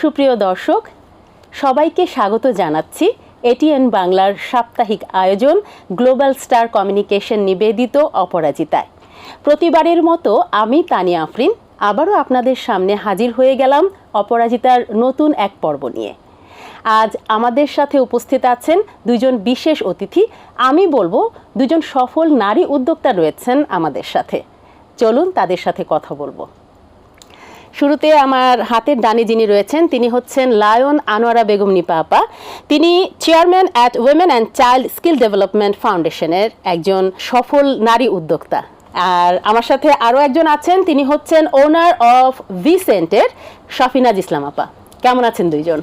সুপ্রিয় দর্শক, সবাইকে স্বাগত জানাচ্ছি এটিএন বাংলার সাপ্তাহিক আয়োজন গ্লোবাল স্টার কমিউনিকেশন নিবেদিত অপরাজিতায়। প্রতিবারের মতো আমি তানিয়া আফরিন, আবারও আপনাদের সামনে হাজির হয়ে গেলাম অপরাজিতার নতুন এক পর্ব নিয়ে। আজ আমাদের সাথে উপস্থিত আছেন দুজন বিশেষ অতিথি, আমি বলব দুজন সফল নারী উদ্যোক্তা রয়েছেন আমাদের সাথে। চলুন তাদের সাথে কথা বলব। শুরুতে আমার হাতের ডানে যিনি রয়েছেন তিনি হচ্ছেন লায়ন আনোয়ারা বেগম নিপা আপা তিনি chairman at women and child skill development ফাউন্ডেশনের একজন সফল নারী উদ্যোক্তা। আর আমার সাথে আরও একজন আছেন তিনি হচ্ছেন ওনার অফ ভি ভিসেন্টের শাফিনাজ ইসলাম আপা। কেমন আছেন দুইজন?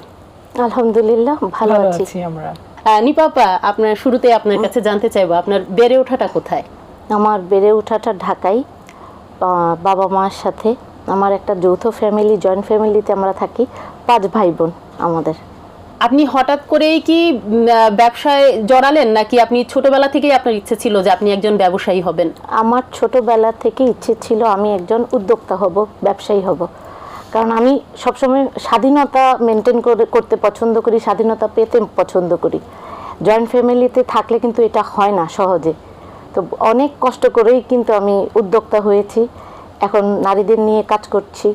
আলহামদুলিল্লাহ ভালো আছি। আমরা। আহ, নিপা আপা আপনার শুরুতে আপনার কাছে জানতে চাইব আপনার বেড়ে ওঠাটা কোথায়? আমার বেড়ে ওঠাটা ঢাকায় আহ, বাবা মার সাথে। আমার একটা যৌথ ফ্যামিলি জয়েন্ট ফ্যামিলিতে আমরা থাকি পাঁচ ভাই বোন আমাদের। আপনি হঠাৎ করেই কি ব্যবসায় জড়ালেন নাকি আপনি ছোটবেলা থেকেই আপনার ইচ্ছে ছিল যে আপনি একজন ব্যবসায়ী হবেন? আমার ছোটবেলা থেকে ইচ্ছে ছিল আমি একজন উদ্যোক্তা হব ব্যবসায়ী হব। কারণ আমি সবসময় স্বাধীনতা মেনটেন করে করতে পছন্দ করি স্বাধীনতা পেতে পছন্দ করি। জয়েন্ট ফ্যামিলিতে থাকলে কিন্তু এটা হয় না সহজে। তো অনেক কষ্ট করেই কিন্তু আমি উদ্যোক্তা হয়েছি। এখন নারীদের নিয়ে কাজ করছি।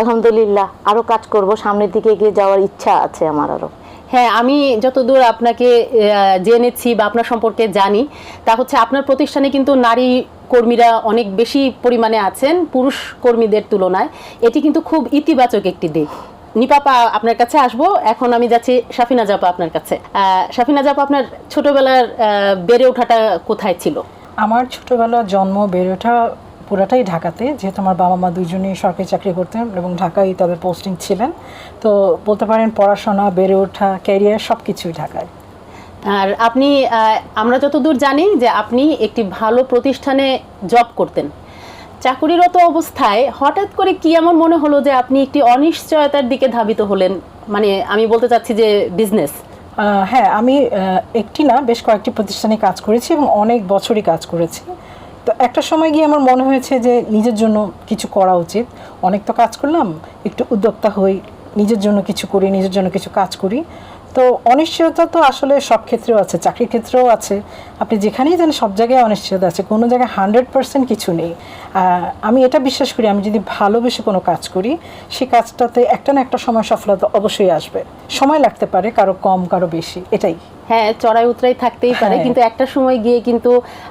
আলহামদুলিল্লাহ আরও কাজ করব সামনের দিকে এগিয়ে যাওয়ার ইচ্ছা আছে আমার আরও হ্যাঁ আমি যতদূর আপনাকে জেনেছি বা আপনার সম্পর্কে জানি তা হচ্ছে আপনার প্রতিষ্ঠানে কিন্তু নারী কর্মীরা অনেক বেশি পরিমাণে আছেন পুরুষ কর্মীদের তুলনায়। এটি কিন্তু খুব ইতিবাচক একটি দিক। নিপাপা আপনার কাছে আসব এখন আমি যাচ্ছি সাফিনা জাপা আপনার কাছে। সাফিনা জাপা আপনার ছোটবেলার বেড়ে ওঠাটা কোথায় ছিল? আমার ছোটবেলা জন্ম বেড়ে ওঠা পুরাটাই ঢাকাতে। যেহেতু আমার বাবা মা দুইজনেই সরকারি চাকরি করতেন এবং ঢাকায় তাদের পোস্টিং ছিলেন। তো বলতে পারেন পড়াশোনা বেড়ে ওঠা ক্যারিয়ার সব কিছুই ঢাকায়। আর আপনি আমরা যতদূর জানি যে আপনি একটি ভালো প্রতিষ্ঠানে জব করতেন। চাকুরিরত অবস্থায় হঠাৎ করে কি এমন মনে হলো যে আপনি একটি অনিশ্চয়তার দিকে ধাবিত হলেন? মানে আমি বলতে চাচ্ছি যে বিজনেস হ্যাঁ আমি একটি না বেশ কয়েকটি প্রতিষ্ঠানে কাজ করেছি এবং অনেক বছরই কাজ করেছি। তো একটা সময় গিয়ে আমার মনে হয়েছে যে নিজের জন্য কিছু করা উচিত। অনেক তো কাজ করলাম, একটু উদ্যোক্তা হই, নিজের জন্য কিছু করি, নিজের জন্য কিছু কাজ করি। তো অনিশ্চয়তা তো আসলে সব ক্ষেত্রেও আছে, চাকরির ক্ষেত্রেও আছে। আপনি যেখানেই যান, সব জায়গায় অনিশ্চয়তা আছে, কোনো জায়গায় হান্ড্রেড পার্সেন্ট কিছু নেই। আমি এটা বিশ্বাস করি, আমি যদি ভালোবেসে কোনো কাজ করি সেই কাজটাতে একটা না একটা সময় সফলতা অবশ্যই আসবে। সময় লাগতে পারে, কারও কম, কারও বেশি, এটাই। হ্যাঁ চড়াই উতরাই থাকতেই পারে। হ্যাঁ। কিন্তু একটা সময় গিয়ে কিন্তু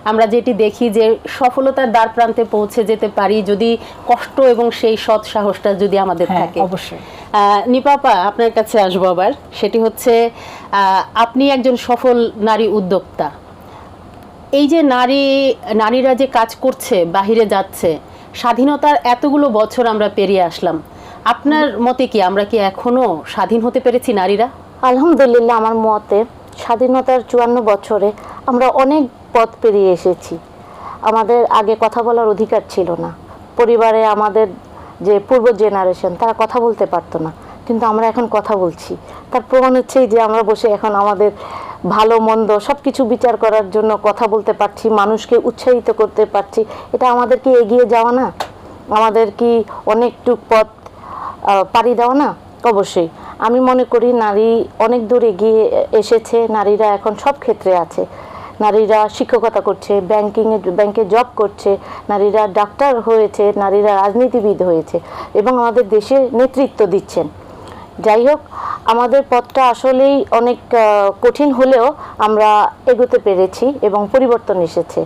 আমরা যেটি দেখি যে সফলতার দ্বার প্রান্তে পৌঁছে যেতে পারি যদি কষ্ট এবং সেই সৎ সাহসটা যদি আমাদের হ্যাঁ থাকে। অবশ্যই। নিপাপা আপনার কাছে আসব আবার। সেটি হচ্ছে আপনি একজন সফল নারী উদ্যোক্তা। এই যে নারী নারীরা যে কাজ করছে বাহিরে যাচ্ছে স্বাধীনতার এতগুলো বছর আমরা পেরিয়ে আসলাম। আপনার মতে কি আমরা কি এখনও স্বাধীন হতে পেরেছি নারীরা? আলহামদুলিল্লাহ আমার মতে স্বাধীনতার চুয়ান্ন বছরে আমরা অনেক পথ পেরিয়ে এসেছি। আমাদের আগে কথা বলার অধিকার ছিল না। পরিবারে আমাদের যে পূর্ব জেনারেশন তারা কথা বলতে পারতো না। কিন্তু আমরা এখন কথা বলছি। তার প্রমাণ হচ্ছে যে আমরা বসে এখন আমাদের ভালো, মন্দ সব কিছু বিচার করার জন্য কথা বলতে পারছি, মানুষকে উৎসাহিত করতে পারছি। এটা আমাদের কি এগিয়ে যাওয়া না? আমাদের কি অনেকটুক পথ পাড়ি দেওয়া না? অবশ্যই। আমি মনে করি নারী অনেক দূর এগিয়ে এসেছে, নারীরা এখন সব ক্ষেত্রে আছে। নারীরা শিক্ষকতা করছে ব্যাংকিং ব্যাংকে জব করছে, নারীরা ডাক্তার হয়েছে, নারীরা রাজনীতিবিদ হয়েছে এবং আমাদের দেশে নেতৃত্ব দিচ্ছেন। যাই হোক, আমাদের পথটা আসলেই অনেক কঠিন হলেও আমরা এগোতে পেরেছি এবং পরিবর্তন এসেছে।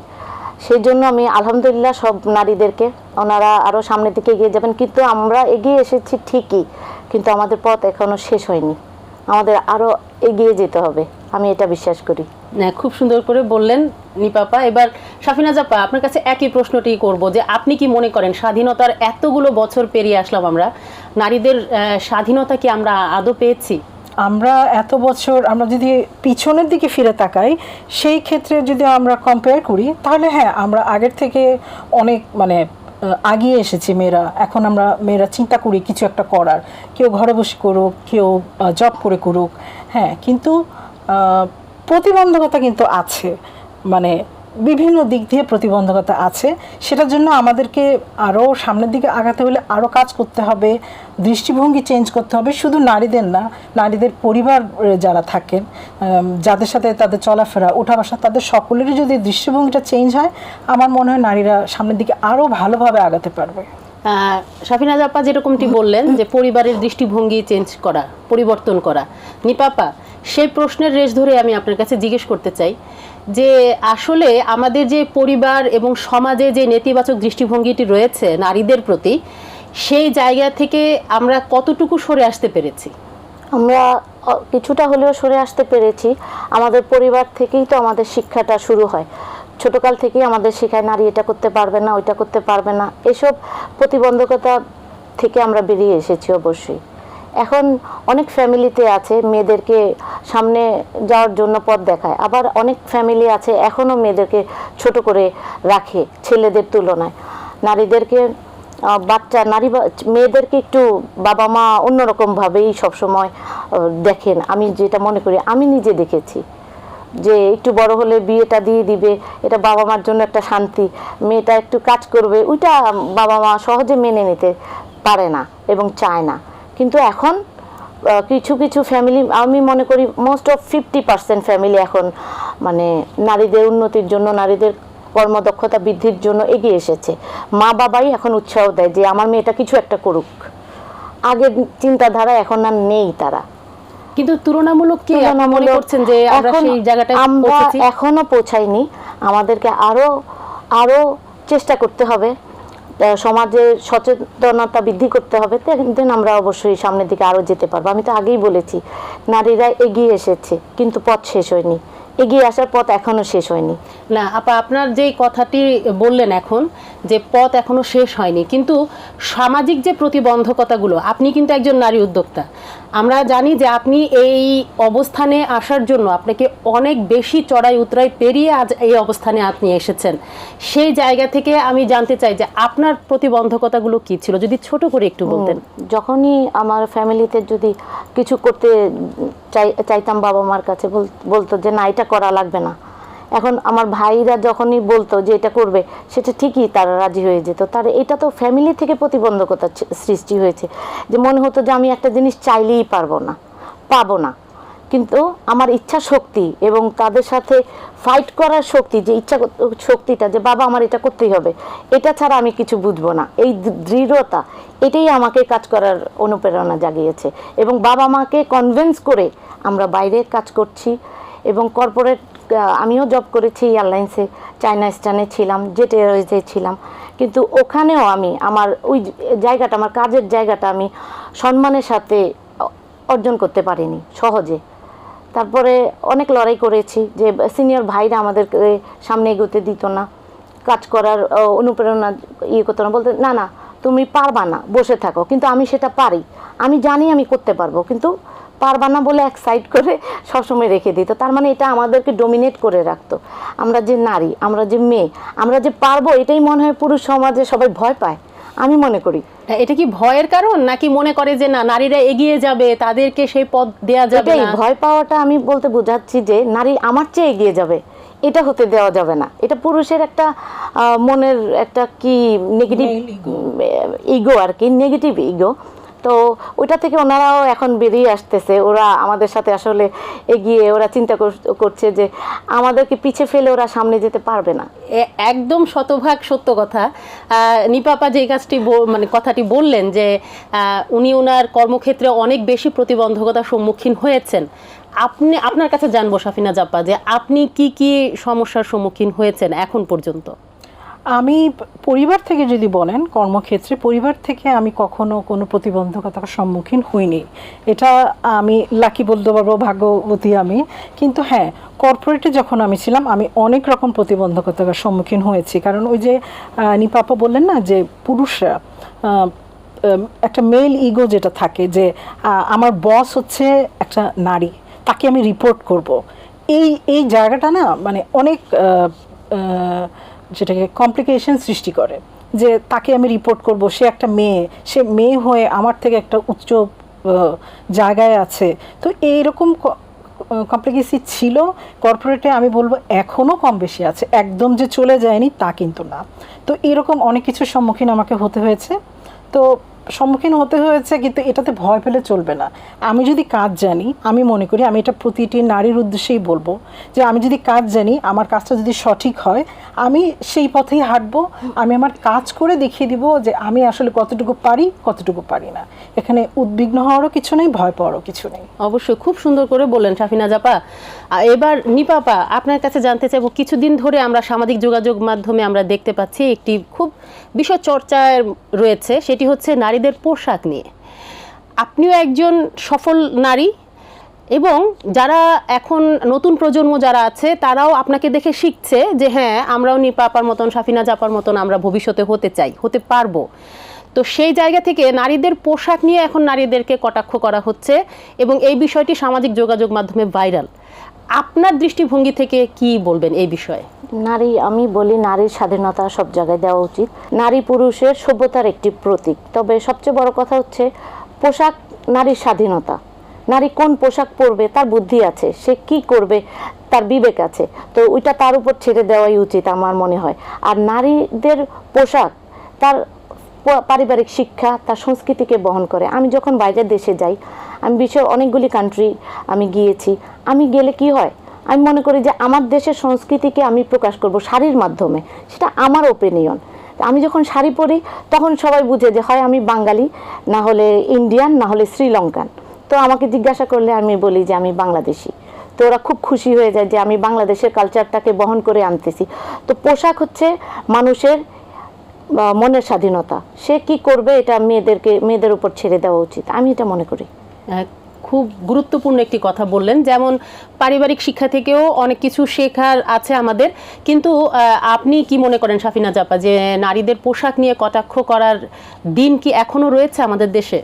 সেই জন্য আমি আলহামদুলিল্লাহ সব নারীদেরকে, ওনারা আরও সামনের দিকে এগিয়ে যাবেন, কিন্তু আমরা এগিয়ে এসেছি ঠিকই। কিন্তু আমাদের পথ এখনও শেষ হয়নি। আমাদের আরও এগিয়ে যেতে হবে আমি এটা বিশ্বাস করি। না, খুব সুন্দর করে বললেন নিপাপা। এবার সাফিনা জাপা আপনার কাছে একই প্রশ্নটি করব যে আপনি কি মনে করেন স্বাধীনতার এতগুলো বছর পেরিয়ে আসলাম আমরা? নারীদের স্বাধীনতা কি আমরা আদৌ পেয়েছি? আমরা এত বছর আমরা যদি পিছনের দিকে ফিরে তাকাই সেই ক্ষেত্রে যদি আমরা কম্পেয়ার করি তাহলে হ্যাঁ আমরা আগের থেকে অনেক মানে আগিয়ে এসেছে মেয়েরা। এখন আমরা মেয়েরা চিন্তা করি কিছু একটা করার। কেউ ঘরে বসে করুক, কেউ জব করে করুক। হ্যাঁ কিন্তু প্রতিবন্ধকতা কিন্তু আছে। মানে বিভিন্ন দিক দিয়ে প্রতিবন্ধকতা আছে। সেটার জন্য আমাদেরকে আরও সামনের দিকে আগাতে হলে আরও কাজ করতে হবে দৃষ্টিভঙ্গি চেঞ্জ করতে হবে। শুধু নারীদের না নারীদের পরিবার যারা থাকেন যাদের সাথে তাদের চলাফেরা ওঠা বসা তাদের সকলেরই যদি দৃষ্টিভঙ্গিটা চেঞ্জ হয় আমার মনে হয় নারীরা সামনের দিকে আরও ভালোভাবে আগাতে পারবে। সাফিনাজ আপা যেরকমটি বললেন যে পরিবারের দৃষ্টিভঙ্গি চেঞ্জ করা পরিবর্তন করা। নিপাপা সেই প্রশ্নের রেশ ধরে আমি আপনার কাছে জিজ্ঞেস করতে চাই। যে আসলে আমাদের যে পরিবার এবং সমাজে যে নেতিবাচক দৃষ্টিভঙ্গিটি রয়েছে নারীদের প্রতি, সেই জায়গা থেকে আমরা কতটুকু সরে আসতে পেরেছি? আমরা কিছুটা হলেও সরে আসতে পেরেছি। আমাদের পরিবার থেকেই তো আমাদের শিক্ষাটা শুরু হয়। ছোটকাল থেকেই আমাদের শেখায়, নারী এটা করতে পারবে না, ওইটা করতে পারবে না। এসব প্রতিবন্ধকতা থেকে আমরা বেরিয়ে এসেছি অবশ্যই। এখন অনেক ফ্যামিলিতে আছে, মেয়েদেরকে সামনে যাওয়ার জন্য পথ দেখায়। আবার অনেক ফ্যামিলি আছে এখনও মেয়েদেরকে ছোট করে রাখে ছেলেদের তুলনায়। নারীদেরকে বাচ্চা, নারী মেয়েদেরকে একটু বাবা মা অন্যরকমভাবেই সবসময় দেখেন। আমি যেটা মনে করি, আমি নিজে দেখেছি যে একটু বড় হলে বিয়েটা দিয়ে দিবে, এটা বাবা মার জন্য একটা শান্তি। মেয়েটা একটু কাজ করবে, ওইটা বাবা মা সহজে মেনে নিতে পারে না এবং চায় না। কিন্তু এখন কিছু কিছু ফ্যামিলি আমি মনে করি most of fifty percent family এখন মানে নারীদের উন্নতির জন্য নারীদের কর্মদক্ষতা বৃদ্ধির জন্য এগিয়ে এসেছে। মা বাবাই এখন উৎসাহ দেয় যে আমার মেয়েটা কিছু একটা করুক। আগের চিন্তাধারা এখন আর নেই তারা। কিন্তু তুলনামূলক কি? মনে করছেন যে আমরা এখন সেই জায়গাটায় আমরা এখনও পৌঁছাইনি। আমাদেরকে আরও আরও চেষ্টা করতে হবে। আহ, সমাজের সচেতনতা বৃদ্ধি করতে হবে দেন আমরা অবশ্যই সামনের দিকে আরও যেতে পারব। আমি তো আগেই বলেছি নারীরা এগিয়ে এসেছে কিন্তু পথ শেষ হয়নি। এগিয়ে আসার পথ এখনও শেষ হয়নি। না আপা আপনার যেই কথাটি বললেন এখন যে পথ এখনও শেষ হয়নি কিন্তু সামাজিক যে প্রতিবন্ধকতাগুলো আপনি কিন্তু একজন নারী উদ্যোক্তা। আমরা জানি যে আপনি এই অবস্থানে আসার জন্য আপনাকে অনেক বেশি চড়াই উতরাই পেরিয়ে আজ এই অবস্থানে আপনি এসেছেন। সেই জায়গা থেকে আমি জানতে চাই যে আপনার প্রতিবন্ধকতাগুলো কি ছিল? যদি ছোট করে একটু বলতেন। যখনই আমার ফ্যামিলিতে যদি কিছু করতে চাইতাম বাবা মার কাছে, বল- বলতো যে না, এটা করা লাগবে না। এখন আমার ভাইরা যখনই বলতো যে এটা করবে সেটা ঠিকই তারা রাজি হয়ে যেত। তার এটা তো ফ্যামিলি থেকে প্রতিবন্ধকতা সৃষ্টি হয়েছে। যে মনে হতো যে আমি একটা জিনিস চাইলেই পারব না, পাবো না। কিন্তু আমার ইচ্ছা শক্তি এবং তাদের সাথে ফাইট করার শক্তি, যে ইচ্ছা শক্তিটা, যে বাবা আমার এটা করতেই হবে, এটা ছাড়া আমি কিছু বুঝব না। এই দৃঢ়তা, এটাই আমাকে কাজ করার অনুপ্রেরণা জাগিয়েছে এবং বাবা মাকে কনভিন্স করে আমরা বাইরে কাজ করছি এবং কর্পোরেট আমিও জব করেছি এয়ারলাইন্সে চায়না স্টানে ছিলাম জেট এয়ারওয়েজে ছিলাম। কিন্তু ওখানেও আমি আমার ওই জায়গাটা, আমার কাজের জায়গাটা আমি সম্মানের সাথে অর্জন করতে পারিনি, সহজে। তারপরে অনেক লড়াই করেছি যে সিনিয়র ভাইরা আমাদেরকে সামনে এগোতে দিত না। কাজ করার অনুপ্রেরণা ইয়ে করতো না। বলতে, না না, তুমি পারবা না, বসে থাকো। কিন্তু আমি সেটা পারি। আমি জানি আমি করতে পারব, কিন্তু পারবা না বলে এক সাইড করে সবসময় রেখে দিত। তার মানে এটা আমাদেরকে ডোমিনেট করে রাখতো। আমরা যে নারী, আমরা যে মেয়ে, আমরা যে পারব, এটাই মনে হয় পুরুষ সমাজে সবাই ভয় পায়। আমি মনে করি। এটা কি ভয়ের কারণ? নাকি মনে করে যে না নারীরা এগিয়ে যাবে তাদেরকে সেই পথ দেয়া যাবে না? ভয় পাওয়াটা আমি বলতে বোঝাচ্ছি যে নারী আমার চেয়ে এগিয়ে যাবে। এটা হতে দেওয়া যাবে না। এটা পুরুষের একটা আহ, মনের একটা কি নেগেটিভ ইগো আর কি নেগেটিভ ইগো তো ওইটা থেকে ওনারাও এখন বেরিয়ে আসতেছে। ওরা আমাদের সাথে আসলে এগিয়ে ওরা চিন্তা কর- করছে যে আমাদেরকে পিছে ফেলে ওরা সামনে যেতে পারবে না। একদম শতভাগ সত্য কথা। নিপাপা যে কাজটি মানে কথাটি বললেন যে উনি ওনার কর্মক্ষেত্রে অনেক বেশি প্রতিবন্ধকতার সম্মুখীন হয়েছেন। আপনি, আপনার কাছে জানব সাফিনা জাপ্পা যে আপনি কি কি সমস্যার সম্মুখীন হয়েছেন এখন পর্যন্ত? আমি পরিবার থেকে যদি বলেন, কর্মক্ষেত্রে পরিবার থেকে আমি কখনো কোনো প্রতিবন্ধকতার সম্মুখীন হইনি। এটা আমি লাকি বলতে পারব ভাগ্যবতী আমি। কিন্তু হ্যাঁ কর্পোরেটে যখন আমি ছিলাম, আমি অনেক রকম প্রতিবন্ধকতার সম্মুখীন হয়েছি। কারণ ওই যে নিপাপা বললেন না যে, পুরুষরা একটা মেল ইগো যেটা থাকে যে আমার বস হচ্ছে একটা নারী, তাকে আমি রিপোর্ট করব। এই এই জায়গাটা না মানে অনেক যেটাকে কমপ্লিকেশন সৃষ্টি করে। যে তাকে আমি রিপোর্ট করব, সে একটা মেয়ে, সে মেয়ে হয়ে আমার থেকে একটা উচ্চ জায়গায় আছে। তো এইরকম কমপ্লিকেসি ছিল কর্পোরেটে আমি বলব এখনও কম বেশি আছে। একদম যে চলে যায়নি তা কিন্তু না। তো এরকম অনেক কিছুর সম্মুখীন আমাকে হতে হয়েছে। তো সম্মুখীন হতে হয়েছে, কিন্তু এটাতে ভয় পেলে চলবে না। আমি যদি কাজ জানি, আমি মনে করি আমি এটা প্রতিটি নারীর উদ্দেশ্যেই বলব যে আমি যদি কাজ জানি, আমার কাজটা যদি সঠিক হয়, আমি সেই পথেই হাঁটবো, আমি আমার কাজ করে দেখিয়ে দিব যে আমি আসলে কতটুকু পারি কতটুকু পারি না। এখানে উদ্বিগ্ন হওয়ারও কিছু নেই, ভয় পাওয়ারও কিছু নেই। অবশ্যই খুব সুন্দর করে বললেন সাফিনা জাপা। এবার নিপাপা আপনার কাছে জানতে চাইব, কিছুদিন ধরে আমরা সামাজিক যোগাযোগ মাধ্যমে আমরা দেখতে পাচ্ছি একটি খুব বিষয় চর্চায় রয়েছে, সেটি হচ্ছে নারীদের পোশাক নিয়ে। আপনিও একজন সফল নারী এবং যারা এখন নতুন প্রজন্ম যারা আছে, তারাও আপনাকে দেখে শিখছে যে হ্যাঁ আমরাও নিপাপার মতন, সাফিনা জাপার মতন আমরা ভবিষ্যতে হতে চাই, হতে পারব। তো সেই জায়গা থেকে নারীদের পোশাক নিয়ে এখন নারীদেরকে কটাক্ষ করা হচ্ছে এবং এই বিষয়টি সামাজিক যোগাযোগ মাধ্যমে ভাইরাল। আপনার দৃষ্টিভঙ্গি থেকে কি বলবেন এই বিষয়ে? নারী, আমি বলি নারীর স্বাধীনতা সব জায়গায় দেওয়া উচিত। নারী পুরুষের সভ্যতার একটি প্রতীক। তবে সবচেয়ে বড় কথা হচ্ছে পোশাক নারীর স্বাধীনতা। নারী কোন পোশাক পরবে, তার বুদ্ধি আছে। সে কি করবে, তার বিবেক আছে। তো ওইটা তার উপর ছেড়ে দেওয়াই উচিত আমার মনে হয়। আর নারীদের পোশাক, তার পারিবারিক শিক্ষা, তার সংস্কৃতিকে বহন করে। আমি যখন বাইরের দেশে যাই, আমি বিশ্বের অনেকগুলি কান্ট্রি আমি গিয়েছি, আমি গেলে কি হয়? আমি মনে করি যে আমার দেশের সংস্কৃতিকে আমি প্রকাশ করব শাড়ির মাধ্যমে। সেটা আমার ওপিনিয়ন আমি যখন শাড়ি পরি, তখন সবাই বুঝে যে হয় আমি বাঙালি, না হলে ইন্ডিয়ান না হলে শ্রীলঙ্কান। তো আমাকে জিজ্ঞাসা করলে আমি বলি যে আমি বাংলাদেশি। তো ওরা খুব খুশি হয়ে যায় যে আমি বাংলাদেশের কালচারটাকে বহন করে আনতেছি। তো পোশাক হচ্ছে মানুষের মনের স্বাধীনতা সে কি করবে এটা মেয়েদেরকে মেয়েদের উপর ছেড়ে দেওয়া উচিত? আমি এটা মনে করি। খুব গুরুত্বপূর্ণ একটি কথা বললেন। যেমন পারিবারিক শিক্ষা থেকেও অনেক কিছু শেখার আছে আমাদের। কিন্তু আপনি কি মনে করেন সাফিনা জাপা যে নারীদের পোশাক নিয়ে কটাক্ষ করার দিন কি এখনও রয়েছে আমাদের দেশে?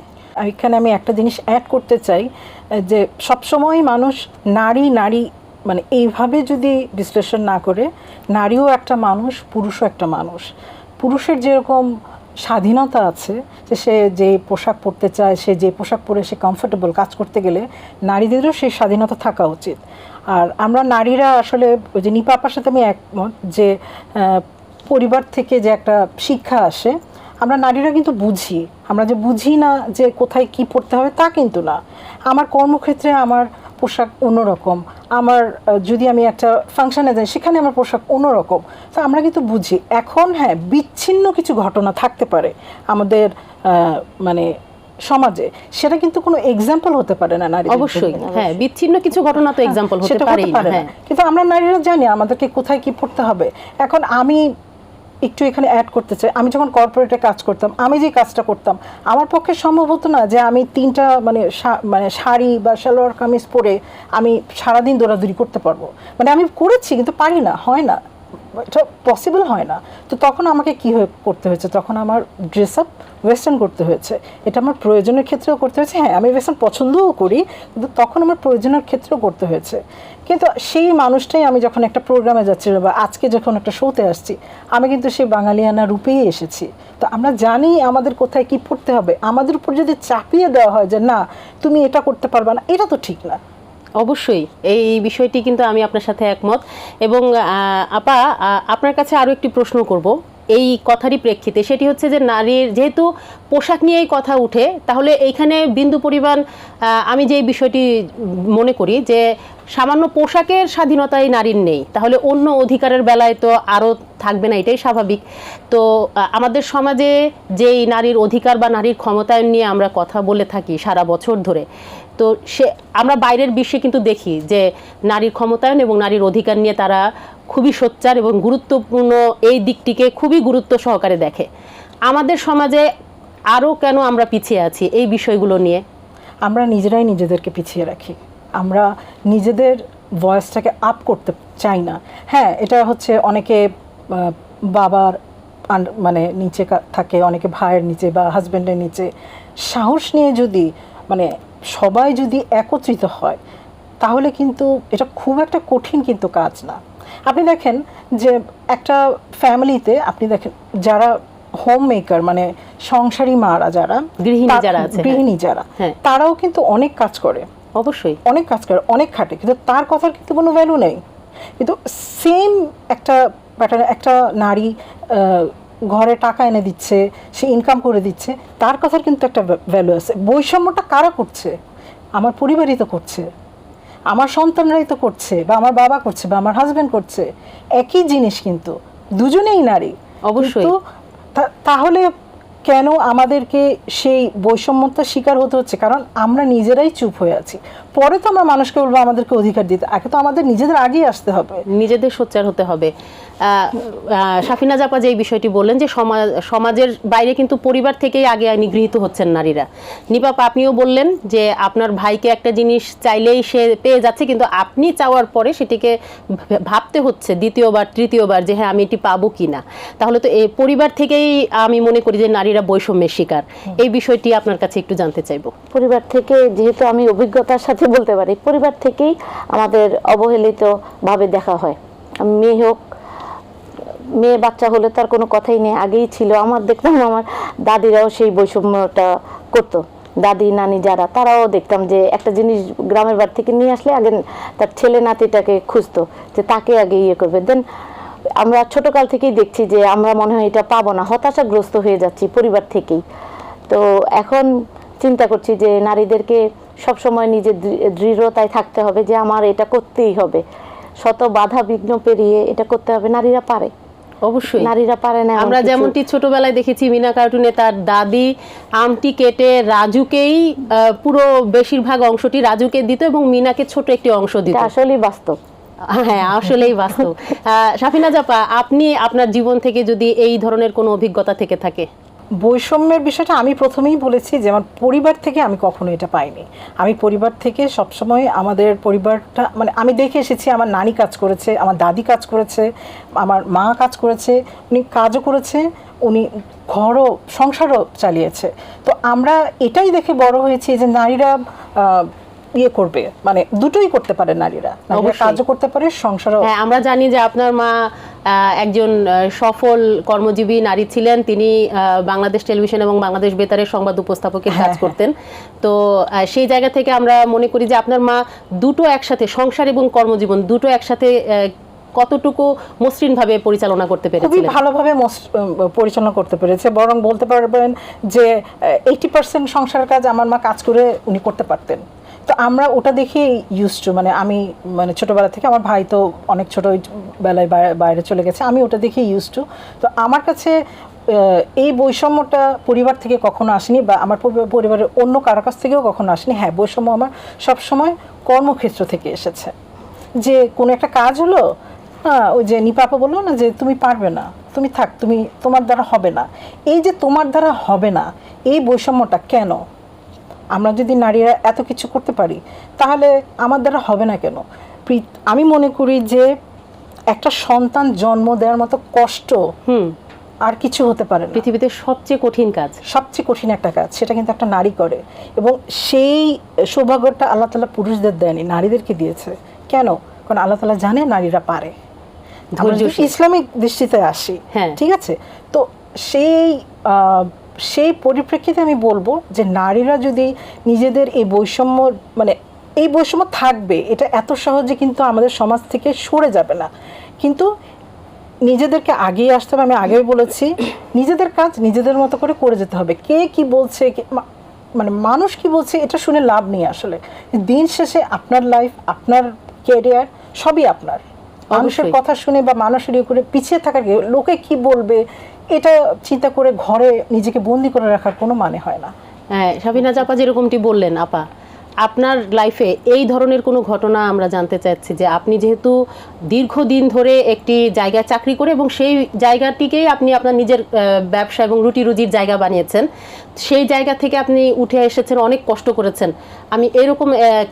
এখানে আমি একটা জিনিস অ্যাড করতে চাই যে সবসময় মানুষ নারী নারী মানে এইভাবে যদি বিশ্লেষণ না করে নারীও একটা মানুষ পুরুষও একটা মানুষ। পুরুষের যেরকম স্বাধীনতা আছে, যে সে যে পোশাক পরতে চায়, সে যে পোশাক পরে সে কমফোর্টেবল কাজ করতে গেলে নারীদেরও সেই স্বাধীনতা থাকা উচিত। আর আমরা নারীরা আসলে ওই যে নিপাপার সাথে আমি একমত যে পরিবার থেকে যে একটা শিক্ষা আসে, আমরা নারীরা কিন্তু বুঝি। আমরা যে বুঝি না যে কোথায় কি পড়তে হবে তা কিন্তু না। আমার কর্মক্ষেত্রে আমার পোশাক অন্যরকম। আমার যদি আমি একটা ফাংশনে যাই সেখানে আমার পোশাক অন্যরকম। তো আমরা কিন্তু বুঝি এখন হ্যাঁ বিচ্ছিন্ন কিছু ঘটনা থাকতে পারে আমাদের আহ, মানে সমাজে। সেটা কিন্তু কোনো এক্সাম্পল হতে পারে না নারী অবশ্যই হ্যাঁ বিচ্ছিন্ন কিছু ঘটনা তো এক্সাম্পল হতে পারে না। হ্যাঁ। কিন্তু আমরা নারীরা জানি আমাদেরকে কোথায় কি পড়তে হবে। এখন আমি একটু এখানে অ্যাড করতে চাই। আমি যখন কর্পোরেটে কাজ করতাম, আমি যে কাজটা করতাম, আমার পক্ষে সম্ভব হতো না যে আমি তিনটা মানে মানে শাড়ি বা সালোয়ার কামিজ পরে আমি সারাদিন দৌড়াদৌড়ি করতে পারব। মানে আমি করেছি কিন্তু পারি না, হয় না। এটা পসিবল হয় না। তো তখন আমাকে কি হয়ে করতে হয়েছে? তখন আমার ড্রেস আপ ওয়েস্টার্ন করতে হয়েছে। এটা আমার প্রয়োজনের ক্ষেত্রেও করতে হয়েছে। হ্যাঁ আমি ওয়েস্টার্ন পছন্দও করি, কিন্তু তখন আমার প্রয়োজনের ক্ষেত্রেও করতে হয়েছে। কিন্তু সেই মানুষটাই আমি যখন একটা প্রোগ্রামে যাচ্ছি বা আজকে যখন একটা শোতে আসছি, আমি কিন্তু সেই বাঙালিয়ানা রূপেই এসেছি। তো আমরা জানি আমাদের কোথায় কি পড়তে হবে। আমাদের উপর যদি চাপিয়ে দেওয়া হয় যে, না, তুমি এটা করতে পারবে না, এটা তো ঠিক না। অবশ্যই, এই বিষয়টি কিন্তু আমি আপনার সাথে একমত। এবং আপা আপনার কাছে আরও একটি প্রশ্ন করব। এই কথারই প্রেক্ষিতে সেটি হচ্ছে যে নারীর যেহেতু পোশাক নিয়েই কথা উঠে, তাহলে এইখানে বিন্দু পরিমাণ আমি যে বিষয়টি মনে করি যে সামান্য পোশাকের স্বাধীনতাই নারীর নেই, তাহলে অন্য অধিকারের বেলায় তো আরও থাকবে না, এটাই স্বাভাবিক। তো আমাদের সমাজে যেই নারীর অধিকার বা নারীর ক্ষমতায়ন নিয়ে আমরা কথা বলে থাকি সারা বছর ধরে তো সে, আমরা বাইরের বিশ্বে কিন্তু দেখি যে নারীর ক্ষমতায়ন এবং নারীর অধিকার নিয়ে তারা খুবই সোচ্চার এবং গুরুত্বপূর্ণ এই দিকটিকে খুবই গুরুত্ব সহকারে দেখে। আমাদের সমাজে আরও কেন আমরা পিছিয়ে আছি এই বিষয়গুলো নিয়ে? আমরা নিজেরাই নিজেদেরকে পিছিয়ে রাখি। আমরা নিজেদের ভয়েসটাকে আপ করতে চাই না। হ্যাঁ এটা হচ্ছে অনেকে বাবার মানে নিচে থাকে, অনেকে ভাইয়ের নিচে বা হাজব্যান্ডের নিচে। সাহস নিয়ে যদি মানে সবাই যদি একত্রিত হয় তাহলে কিন্তু এটা খুব একটা কঠিন কিন্তু কাজ না আপনি দেখেন যে একটা ফ্যামিলিতে আপনি দেখেন যারা হোম মেকার মানে সংসারী মারা যারা গৃহিণী যারা আছে, হ্যাঁ। গৃহিণী যারা হ্যাঁ। তারাও কিন্তু অনেক কাজ করে অবশ্যই অনেক কাজ করে অনেক খাটে কিন্তু তার কথার কিন্তু কোনো ভ্যালু নেই কিন্তু সেম একটা প্যাটার্ন একটা নারী ঘরে টাকা এনে দিচ্ছে সে ইনকাম করে দিচ্ছে তার কথার কিন্তু একটা ভ্যালু আছে। বৈষম্যটা কারা করছে? আমার পরিবারই তো করছে। আমার সন্তানরাই তো করছে বা আমার বাবা করছে বা আমার হাজবেন্ড করছে। একই জিনিস কিন্তু দুজনেই নারী। অবশ্যই। তাহলে কেন আমাদেরকে সেই বৈষম্যতার শিকার হতে হচ্ছে? কারণ আমরা নিজেরাই চুপ হয়ে আছি। পরে তো আমরা মানুষকে বলব আমাদেরকে অধিকার দিতে। আগে তো আমাদের নিজেদের আগেই আসতে হবে। নিজেদের সোচ্চার হতে হবে। সাফিনা জাপা যে বিষয়টি বললেন যে সমাজ, সমাজের বাইরে কিন্তু পরিবার থেকেই আগে নিগৃহীত হচ্ছেন নারীরা। নিপাপ আপনিও বললেন যে আপনার ভাইকে একটা জিনিস চাইলেই সে পেয়ে যাচ্ছে, কিন্তু আপনি চাওয়ার পরে সেটিকে ভাবতে হচ্ছে দ্বিতীয়বার, তৃতীয়বার যে হ্যাঁ আমি এটি পাবো কিনা। তাহলে তো এই পরিবার থেকেই আমি মনে করি যে নারীরা বৈষম্যের শিকার। এই বিষয়টি আপনার কাছে একটু জানতে চাইব। পরিবার থেকে যেহেতু আমি অভিজ্ঞতার সাথে বলতে পারি, পরিবার থেকেই আমাদের অবহেলিত ভাবে দেখা হয়। মেয়ে হোক মেয়ে বাচ্চা হলে তার কোনো কথাই নেই, আগেই ছিল। আমার দেখতাম আমার দাদিরাও সেই বৈষম্যটা করতো। দাদি, নানি যারা, তারাও দেখতাম যে একটা জিনিস গ্রামের বাড়ি থেকে নিয়ে আসলে আগে তার ছেলে নাতিটাকে খুঁজতো যে তাকে আগে ইয়ে করবে। দেন আমরা ছোটকাল থেকেই দেখছি যে আমরা মনে হয় এটা পাবো না, হতাশাগ্রস্ত হয়ে যাচ্ছি পরিবার থেকেই। তো এখন চিন্তা করছি যে নারীদেরকে সবসময় নিজের দৃঢ়তায় থাকতে হবে যে আমার এটা করতেই হবে। শত বাধা বিঘ্ন পেরিয়ে এটা করতে হবে, নারীরা পারে। অবশ্যই। নারীরা পারে না আমরা যেমনটি ছোটবেলায় দেখেছি মিনা কার্টুনে তার দাদি আমটি কেটে রাজুকেই পুরো বেশিরভাগ অংশটি রাজুকে দিত এবং মিনাকে ছোট একটি অংশ দিত। আসলেই বাস্তব। হ্যাঁ আসলেই বাস্তব। সাফিনা জাপা আপনি আপনার জীবন থেকে যদি এই ধরনের কোনো অভিজ্ঞতা থেকে থাকে? বৈষম্যের বিষয়টা আমি প্রথমেই বলেছি যে আমার পরিবার থেকে আমি কখনো এটা পাইনি। আমি পরিবার থেকে সবসময় আমাদের পরিবারটা মানে আমি দেখে এসেছি, আমার নানি কাজ করেছে, আমার দাদি কাজ করেছে, আমার মা কাজ করেছে, উনি কাজও করেছে, উনি ঘরও, সংসারও চালিয়েছে। তো আমরা এটাই দেখে বড় হয়েছি যে নারীরা ইয়ে করবে মানে দুটোই করতে পারে নারীরা। কাজও করতে পারে সংসারও হ্যাঁ আমরা জানি যে আপনার মা একজন সফল কর্মজীবী নারী ছিলেন। তিনি বাংলাদেশ টেলিভিশন এবং বাংলাদেশ বেতারের সংবাদ উপস্থাপকের কাজ হ্যাঁ, করতেন। তো সেই জায়গা থেকে আমরা মনে করি যে আপনার মা দুটো একসাথে সংসার এবং কর্মজীবন দুটো একসাথে কতটুকু মসৃণভাবে পরিচালনা করতে পেরেছে খুবই ভালোভাবে মস- পরিচালনা করতে পেরেছে। বরং বলতে পারবেন যে এইটি পার্সেন্ট সংসারের কাজ আমার মা কাজ করে উনি করতে পারতেন। তো আমরা ওটা দেখে ইউজ টু মানে আমি মানে ছোটোবেলা থেকে আমার ভাই তো অনেক ছোট বেলায় বাইরে- চলে গেছে, আমি ওটা দেখে ইউজ টু তো আমার কাছে এই বৈষম্যটা পরিবার থেকে কখনো আসেনি বা আমার পরিবারের অন্য কারও কাছ থেকেও কখনো আসেনি। হ্যাঁ বৈষম্য আমার সবসময় কর্মক্ষেত্র থেকে এসেছে। যে কোনো একটা কাজ হলো হ্যাঁ ওই যে নিপাপা বলল না যে তুমি পারবে না, তুমি থাক, তুমি তোমার দ্বারা হবে না। এই যে তোমার দ্বারা হবে না, এই বৈষম্যটা কেন? আমরা যদি নারীরা এত কিছু করতে পারি তাহলে আমার দ্বারা হবে না কেন? আমি মনে করি যে একটা সন্তান জন্ম দেওয়ার মতো কষ্ট আর কিছু হতে পারে পৃথিবীতে সবচেয়ে কঠিন কাজ। সবচেয়ে কঠিন একটা কাজ সেটা কিন্তু একটা নারী করে। এবং সেই সৌভাগ্যটা আল্লাহ তালা পুরুষদের দেয়নি নারীদেরকে দিয়েছে। কেন? কারণ আল্লাহ তালা জানে নারীরা পারে। ইসলামিক দৃষ্টিতে আসি হ্যাঁ। ঠিক আছে? তো সেই আহ, সেই পরিপ্রেক্ষিতে আমি বলব যে নারীরা যদি নিজেদের এই বৈষম্য মানে এই বৈষম্য থাকবে এটা এত সহজে কিন্তু আমাদের সমাজ থেকে সরে যাবে না। কিন্তু নিজেদেরকে আগিয়ে আসতে হবে আমি আগেই বলেছি নিজেদের কাজ নিজেদের মতো করে করে যেতে হবে। কে কি বলছে মানে মানুষ কি বলছে এটা শুনে লাভ নেই আসলে। দিন শেষে আপনার লাইফ আপনার ক্যারিয়ার সবই আপনার। মানুষের কথা শুনে বা মানুষের ইয়ে করে পিছিয়ে থাকার লোকে কি বলবে এটা চিন্তা করে ঘরে নিজেকে বন্দি করে রাখার কোনো মানে হয় না। হ্যাঁ সাবিনা চাপা যেরকমটি বললেন আপা আপনার লাইফে এই ধরনের কোনো ঘটনা আমরা জানতে চাচ্ছি যে আপনি যেহেতু দীর্ঘদিন ধরে একটি জায়গায় চাকরি করে এবং সেই জায়গাটিকেই আপনি আপনার নিজের ব্যবসা এবং রুটি রুজির জায়গা বানিয়েছেন সেই জায়গা থেকে আপনি উঠে এসেছেন অনেক কষ্ট করেছেন। আমি এরকম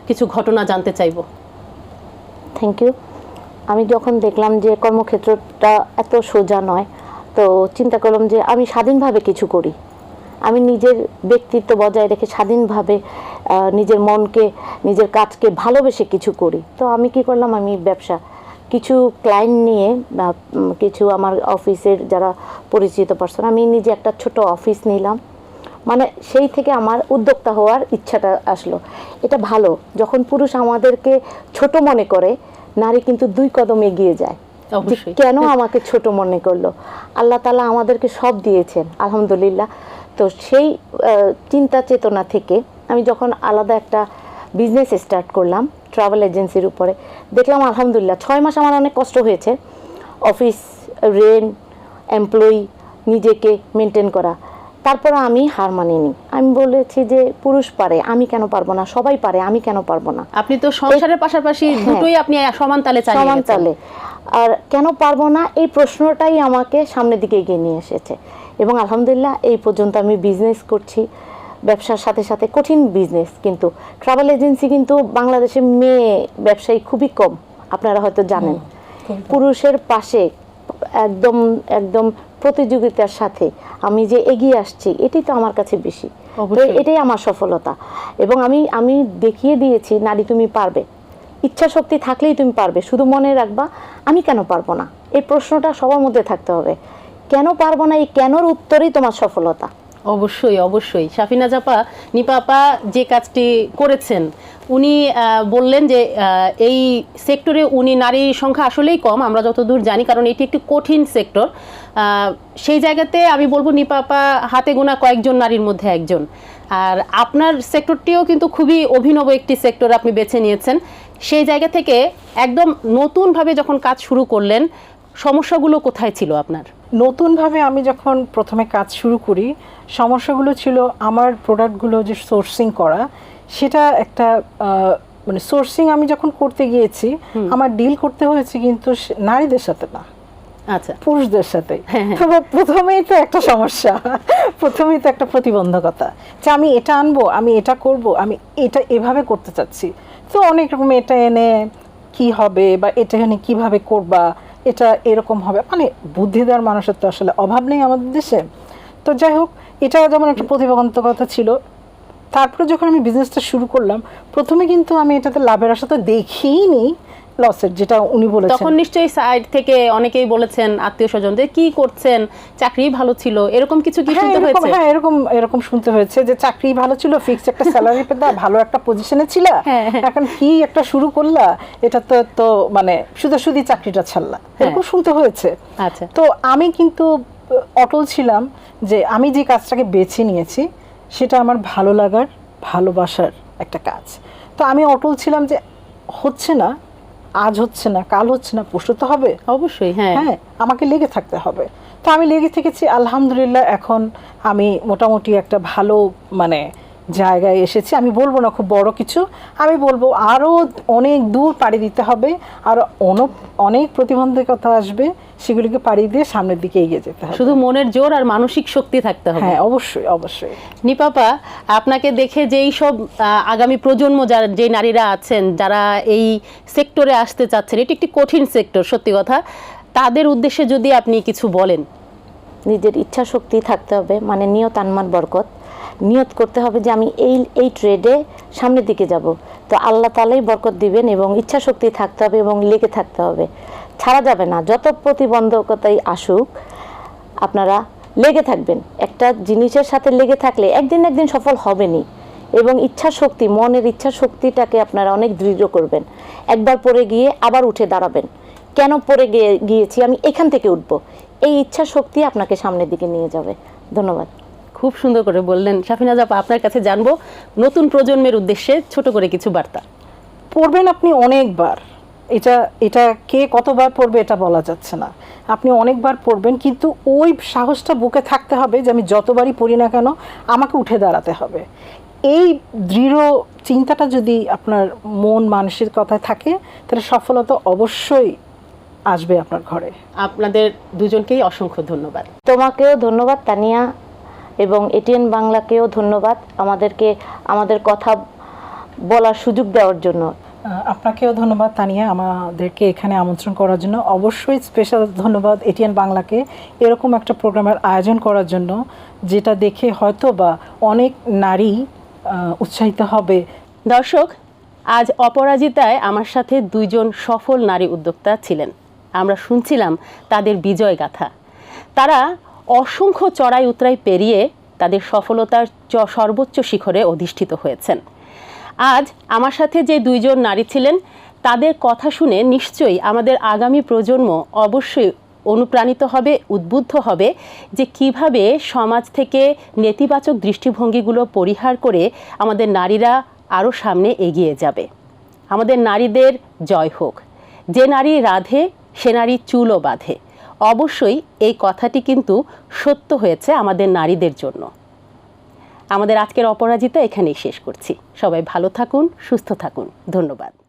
কিছু ঘটনা জানতে চাইব। থ্যাংক ইউ আমি যখন দেখলাম যে কর্মক্ষেত্রটা এত সোজা নয় তো চিন্তা করলাম যে আমি স্বাধীনভাবে কিছু করি। আমি নিজের ব্যক্তিত্ব বজায় রেখে স্বাধীনভাবে নিজের মনকে, নিজের কাজকে ভালোবেসে কিছু করি। তো আমি কি করলাম, আমি ব্যবসা। কিছু ক্লায়েন্ট নিয়ে কিছু আমার অফিসের যারা পরিচিত পার্সন আমি নিজে একটা ছোট অফিস নিলাম। মানে সেই থেকে আমার উদ্যোক্তা হওয়ার ইচ্ছাটা আসলো। এটা ভালো। যখন পুরুষ আমাদেরকে ছোট মনে করে, নারী কিন্তু দুই কদম এগিয়ে যায়। কেন আমাকে ছোট মনে করল? আল্লাহ তালা আমাদেরকে সব দিয়েছেন, আলহামদুলিল্লাহ। তো সেই চিন্তা চেতনা থেকে আমি যখন আলাদা একটা বিজনেস স্টার্ট করলাম ট্রাভেল এজেন্সির উপরে, দেখলাম আলহামদুলিল্লাহ ছয় মাস আমার অনেক কষ্ট হয়েছে। অফিস রেন্ট এমপ্লয়ি নিজেকে মেনটেন করা। তারপর আমি হার মানিনি। আমি বলেছি যে পুরুষ পারে আমি কেন পারব না? সবাই পারে আমি কেন পারব না? আপনি তো সংসারের পাশাপাশি হ্যাঁ। দুটোই আপনি সমান তালে সমান তালে। আর কেন পারব না? এই প্রশ্নটাই আমাকে সামনের দিকে এগিয়ে নিয়ে এসেছে। এবং আলহামদুলিল্লাহ এই পর্যন্ত আমি বিজনেস করছি। ব্যবসার সাথে সাথে কঠিন বিজনেস কিন্তু। ট্রাভেল এজেন্সি কিন্তু বাংলাদেশে মেয়ে ব্যবসায়ী খুবই কম। আপনারা হয়তো জানেন। পুরুষের পাশে একদম একদম প্রতিযোগিতার সাথে আমি যে এগিয়ে আসছি এটি তো আমার কাছে বেশি। এটাই আমার সফলতা। এবং আমি আমি দেখিয়ে দিয়েছি নারী তুমি পারবে। ইচ্ছা শক্তি থাকলেই তুমি পারবে শুধু মনে রাখবা আমি কেন পারব না? এই প্রশ্নটা সবার মধ্যে থাকতে হবে। কেন পারব না? এই কেনর উত্তরেই তোমার সফলতা। অবশ্যই অবশ্যই। সাফিনা জাপা নিপাপা যে কাজটি করেছেন, উনি বললেন যে এই সেক্টরে উনি নারীর সংখ্যা আসলেই কম, আমরা যতদূর জানি, কারণ এটি একটি কঠিন সেক্টর। সেই জায়গাতে আমি বলব নিপাপা হাতে গোনা কয়েকজন নারীর মধ্যে একজন। আর আপনার সেক্টরটিও কিন্তু খুবই অভিনব একটি সেক্টর আপনি বেছে নিয়েছেন। সেই জায়গা থেকে একদম নতুনভাবে যখন কাজ শুরু করলেন, সমস্যাগুলো কোথায় ছিল আপনার? নতুনভাবে আমি যখন প্রথমে কাজ শুরু করি সমস্যাগুলো ছিল আমার প্রোডাক্টগুলো যে সোর্সিং করা সেটা একটা মানে সোর্সিং আমি যখন করতে গিয়েছি আমার ডিল করতে হয়েছে কিন্তু নারীদের সাথে না। আচ্ছা। পুরুষদের সাথে। হ্যাঁ, হ্যাঁ। প্রথমেই তো একটা সমস্যা। প্রথমেই তো একটা প্রতিবন্ধকতা। যে আমি এটা আনব আমি এটা করব আমি এটা এভাবে করতে চাচ্ছি। তো অনেক রকম এটা এনে কি হবে বা এটা এনে কীভাবে করবা এটা এরকম হবে। মানে বুদ্ধিদার মানুষের তো আসলে অভাব নেই আমাদের দেশে। তো যাই হোক, এটা যেমন একটা প্রতিবন্ধকতা ছিল, তারপরে যখন আমি বিজনেসটা শুরু করলাম, প্রথমে কিন্তু আমি এটাতে লাভের আশা তো দেখিনি লসের যেটা উনি বলেছেন। তখন নিশ্চয়ই সাইড থেকে অনেকেই বলেছেন আত্মীয় স্বজন যে কি করছেন? চাকরি ভালো ছিল? এরকম কিছু কি হ্যাঁ শুনতে হয়েছে? হ্যাঁ এরকম এরকম শুনতে হয়েছে যে চাকরি ভালো ছিল ফিক্সড একটা স্যালারি পেতা ভালো একটা পজিশনে ছিল হ্যাঁ, হ্যাঁ। এখন কি একটা শুরু করলা এটা তো তো মানে শুধু শুধু চাকরিটা ছাড়লা এরকম শুনতে হয়েছে। আচ্ছা। তো আমি কিন্তু অটল ছিলাম যে আমি যে কাজটাকে বেছে নিয়েছি সেটা আমার ভালো লাগার ভালোবাসার একটা কাজ। তো আমি অটল ছিলাম যে হচ্ছে না আজ হচ্ছে না কাল হচ্ছে না পরশু তো হবে। অবশ্যই হ্যাঁ। হ্যাঁ আমাকে লেগে থাকতে হবে। তো আমি লেগে থেকেছি আলহামদুলিল্লাহ এখন আমি মোটামুটি একটা ভালো মানে জায়গায় এসেছি। আমি বলব না খুব বড় কিছু। আমি বলব আরও অনেক দূর পাড়ি দিতে হবে। আর অনেক প্রতিবন্ধকতা আসবে সেগুলিকে পাড়ি দিয়ে সামনের দিকে এগিয়ে যেতে হবে। শুধু মনের জোর আর মানসিক শক্তি থাকতে হবে। হ্যাঁ অবশ্যই অবশ্যই। নিপাপা আপনাকে দেখে যেই সব আগামী প্রজন্ম যারা যে নারীরা আছেন যারা এই সেক্টরে আসতে চাচ্ছেন এটি একটি কঠিন সেক্টর সত্যি কথা। তাদের উদ্দেশ্যে যদি আপনি কিছু বলেন। নিজের ইচ্ছা শক্তি থাকতে হবে মানে নিয়ত আনমান বরকত। নিয়ত করতে হবে যে আমি এই এই ট্রেডে সামনের দিকে যাব। তো আল্লাহ তালাই বরকত দিবেন এবং ইচ্ছা শক্তি থাকতে হবে এবং লেগে থাকতে হবে। ছাড়া যাবে না। যত প্রতিবন্ধকতাই আসুক, আপনারা লেগে থাকবেন। একটা জিনিসের সাথে লেগে থাকলে একদিন একদিন সফল হবেনি এবং ইচ্ছা শক্তি মনের ইচ্ছা শক্তিটাকে আপনারা অনেক দৃঢ় করবেন। একবার পড়ে গিয়ে আবার উঠে দাঁড়াবেন। কেন পড়ে গিয়ে গিয়েছি? আমি এখান থেকে উঠব। এই ইচ্ছা শক্তি আপনাকে সামনের দিকে নিয়ে যাবে। ধন্যবাদ। খুব সুন্দর করে বললেন সাফিনা জাপা আপনার কাছে জানব নতুন প্রজন্মের উদ্দেশ্যে ছোট করে কিছু বার্তা। পড়বেন আপনি অনেকবার। এটা এটা কে কতবার পড়বে এটা বলা যাচ্ছে না। আপনি অনেকবার পড়বেন কিন্তু ওই সাহসটা বুকে থাকতে হবে যে আমি যতবারই পড়ি না কেন আমাকে উঠে দাঁড়াতে হবে। এই দৃঢ় চিন্তাটা যদি আপনার মন মানুষের কথায় থাকে তাহলে সফলতা অবশ্যই আসবে আপনার ঘরে। আপনাদের দুজনকেই অসংখ্য ধন্যবাদ। তোমাকেও ধন্যবাদ তানিয়া। এবং এটিএন বাংলাকেও ধন্যবাদ আমাদেরকে আমাদের কথা বলার সুযোগ দেওয়ার জন্য। আপনাকেও ধন্যবাদ তানিয়া আমাদেরকে এখানে আমন্ত্রণ করার জন্য। অবশ্যই স্পেশাল ধন্যবাদ এটিএন বাংলাকে এরকম একটা প্রোগ্রামের আয়োজন করার জন্য যেটা দেখে হয়তো বা অনেক নারী উৎসাহিত হবে। দর্শক আজ অপরাজিতায় আমার সাথে দুইজন সফল নারী উদ্যোক্তা ছিলেন। আমরা শুনছিলাম তাদের বিজয় গাথা তারা অসংখ্য চড়াই উতরাই পেরিয়ে তাদের সফলতার সর্বোচ্চ শিখরে অধিষ্ঠিত হয়েছেন। আজ আমার সাথে যে দুইজন নারী ছিলেন, তাদের কথা শুনে নিশ্চয়ই আমাদের আগামী প্রজন্ম অবশ্যই অনুপ্রাণিত হবে, উদ্বুদ্ধ হবে যে কীভাবে সমাজ থেকে নেতিবাচক দৃষ্টিভঙ্গিগুলো পরিহার করে আমাদের নারীরা আরও সামনে এগিয়ে যাবে। আমাদের নারীদের জয় হোক। যে নারী রাধে, সে নারী চুলও বাঁধে। অবশ্যই এই কথাটি কিন্তু সত্য হয়েছে আমাদের নারীদের জন্য। আমাদের আজকের অপরাজিতা এখানেই শেষ করছি। সবাই ভালো থাকুন, সুস্থ থাকুন। ধন্যবাদ।